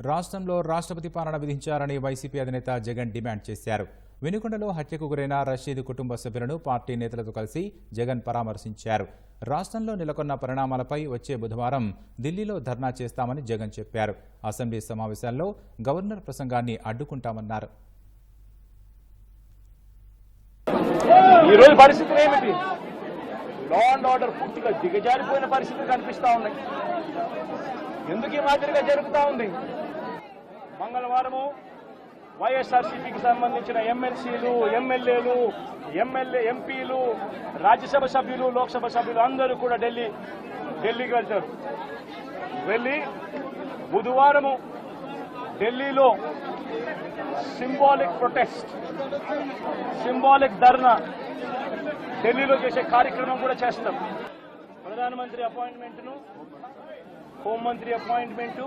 రాష్ట్రంలో రాష్ట్రపతి పాలన విధించాలని వైసీపీ అధినేత జగన్ డిమాండ్ చేశారు. వెనుకొండలో హత్యకు గురైన రషీద్ కుటుంబ సభ్యులను పార్టీ నేతలతో కలిసి జగన్ పరామర్శించారు. రాష్ట్రంలో నెలకొన్న పరిణామాలపై వచ్చే బుధవారం ఢిల్లీలో ధర్నా చేస్తామని జగన్ చెప్పారు. అసెంబ్లీ సమావేశాల్లో గవర్నర్ ప్రసంగాన్ని అడ్డుకుంటామన్నారు. పరిస్థితులు ఏమిటి? లా అండ్ ఆర్డర్ పూర్తిగా దిగజారిపోయిన పరిస్థితులు కనిపిస్తా ఉన్నాయి. ఎందుకు ఈ మాదిరిగా జరుగుతూ ఉంది? మంగళవారము. వైఎస్ఆర్సీపీకి సంబంధించిన ఎమ్మెల్సీలు ఎమ్మెల్యేలు ఎమ్మెల్యే ఎంపీలు రాజ్యసభ సభ్యులు లోక్సభ సభ్యులు అందరూ కూడా ఢిల్లీ ఢిల్లీకి వెళ్తారు. వెళ్ళి బుధవారము ఢిల్లీలో సింబాలిక్ ప్రొటెస్ట్ సింబాలిక్ ధర్నా ఢిల్లీలో చేసే కార్యక్రమం కూడా చేస్తాం. ప్రధానమంత్రి అపాయింట్మెంట్ను హోంమంత్రి అపాయింట్మెంటు